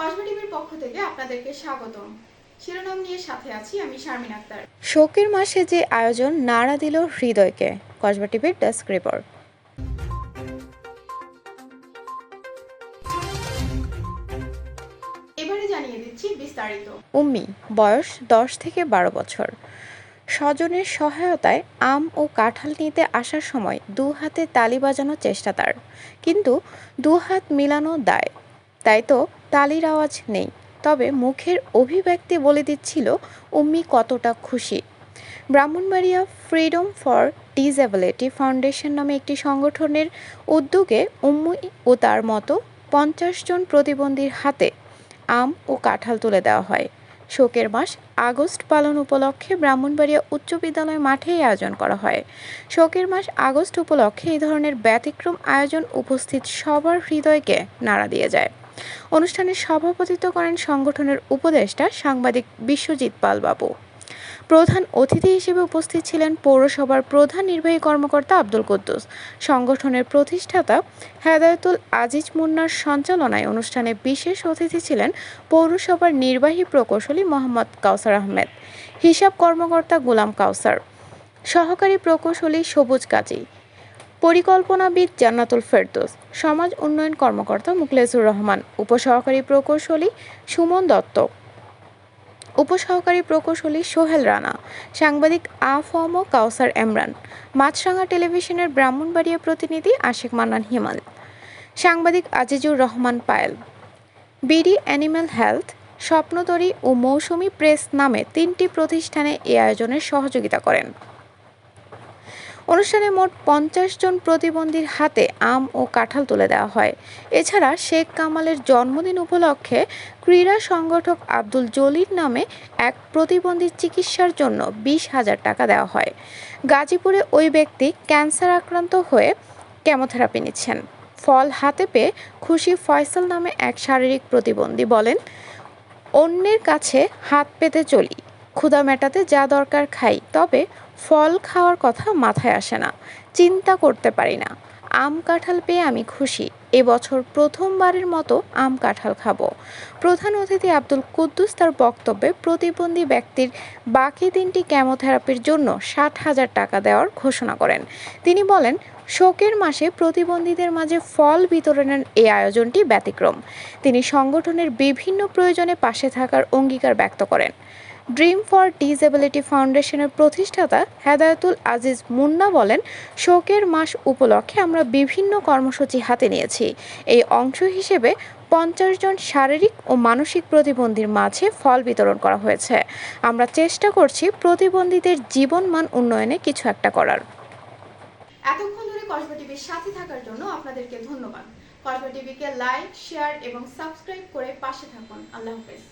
কসবা টিভির পক্ষ থেকে আপনাদেরকে স্বাগতম। শিরোনাম নিয়ে সাথে আছি আমি শারমিন আক্তার। শোকের মাসে যে আয়োজন নাড়া দিল হৃদয়কে কসবা টিভির ডেস্ক রিপোর্ট। এবারে জানিয়ে দিচ্ছি বিস্তারিত। উম্মি বয়স দশ থেকে বারো বছর। স্বজনের সহায়তায় আম ও কাঁঠাল নিতে আসার সময় দু হাতে তালি বাজানোর চেষ্টা তার। কিন্তু দু হাত মিলানো দায়। তাই তো তালির আওয়াজ নেই, তবে মুখের অভিব্যক্তি বলে দিচ্ছিল উম্মি কতটা খুশি। Brahmanbaria freedom for disability foundation নামে একটি সংগঠনের উদ্যোগে উম্মি ও তার মতো পঞ্চাশ জন প্রতিবন্ধীর হাতে আম ও কাঁঠাল তুলে দেওয়া হয়। শোকের মাস আগস্ট পালন উপলক্ষে ব্রাহ্মণবাড়িয়া উচ্চ বিদ্যালয় মাঠে আয়োজন করা হয়। শোকের মাস আগস্ট উপলক্ষে এই ধরনের ব্যতিক্রম আয়োজন উপস্থিত সবার হৃদয়কে নাড়া দিয়ে যায়। অনুষ্ঠানে সভাপতিত্ব করেন সংগঠনের উপদেষ্টা সাংবাদিক বিশ্বজিৎ পালবাবু। প্রধান অতিথি হিসেবে উপস্থিত ছিলেন পৌরসভার প্রধান নির্বাহী কর্মকর্তা আব্দুল কুদ্দুস। সংগঠনের প্রতিষ্ঠাতা হেদায়তুল আজিজ মুন্নার সঞ্চালনায় অনুষ্ঠানে বিশেষ অতিথি ছিলেন পৌরসভার নির্বাহী প্রকৌশলী মোহাম্মদ কাউসার আহমেদ, হিসাব কর্মকর্তা গোলাম কাউসার, সহকারী প্রকৌশলী সবুজ কাজী পরিকল্পনাবিদ জান্নাতুল ফেরদৌস, সমাজ উন্নয়ন কর্মকর্তা মুখলেসুর রহমান, উপসহকারী প্রকৌশলী সুমন দত্ত, উপসহকারী প্রকৌশলী সোহেল রানা, সাংবাদিক আফম কাউসার এমরান মাছরাঙা টেলিভিশনের ব্রাহ্মণবাড়িয়া প্রতিনিধি আশিক মান্নান হিমাল, সাংবাদিক Azizur Rahman Payel, BD animal health, Swapnatori ও মৌসুমী প্রেস নামে তিনটি প্রতিষ্ঠানে এ আয়োজনের সহযোগিতা করেন। অনুষ্ঠানে মোট পঞ্চাশ জন প্রতিবন্ধীর হাতে আম ও কাঁঠাল তুলে দেওয়া হয়। এছাড়া শেখ কামালের জন্মদিন উপলক্ষে ক্রীড়া সংগঠক আব্দুল জলির নামে এক প্রতিবন্ধীর চিকিৎসার জন্য বিশ হাজার টাকা দেওয়া হয়। গাজীপুরে ওই ব্যক্তি ক্যান্সার আক্রান্ত হয়ে কেমোথেরাপি নিচ্ছেন। ফল হাতে পেয়ে খুশি ফয়সাল নামে এক শারীরিক প্রতিবন্ধী বলেন, অন্যের কাছে হাত পেতে চলি। ক্ষুধা মেটাতে যা দরকার খাই, তবে ফল খাওয়ার কথা মাথায় আসে না, চিন্তা করতে পারি না। আম কাঁঠাল পেয়ে আমি খুশি এবছর প্রথমবারের মতো আম কাঁঠাল খাব। প্রধান অতিথি আব্দুল কুদ্দুস তার বক্তব্যে প্রতিবন্ধী ব্যক্তির বাকি দিনটি ক্যামোথেরাপির জন্য ষাট হাজার টাকা দেওয়ার ঘোষণা করেন। তিনি বলেন, শোকের মাসে প্রতিবন্ধীদের মাঝে ফল বিতরণের এই আয়োজনটি ব্যতিক্রম। তিনি সংগঠনের বিভিন্ন প্রয়োজনে পাশে থাকার অঙ্গীকার ব্যক্ত করেন। ড্রিম ফর ডিসএবিলিটি ফাউন্ডেশনের প্রতিষ্ঠাতা হেদায়তুল আজিজ মুন্না বলেন, শোকের মাস উপলক্ষে আমরা বিভিন্ন কর্মসূচি হাতে নিয়েছি। এই অংশ হিসেবে পঞ্চাশ জন শারীরিক ও মানসিক প্রতিবন্ধীর মাঝে ফল বিতরণ করা হয়েছে। আমরা চেষ্টা করছি প্রতিবন্ধীদের জীবনমান উন্নয়নে কিছু একটা করার। এতক্ষণ ধরে কসবা টিভির সাথে থাকার জন্য আপনাদেরকে ধন্যবাদ। কসবা টিভিকে লাইক, শেয়ার এবং সাবস্ক্রাইব করে পাশে থাকুন। আল্লাহ হাফেজ।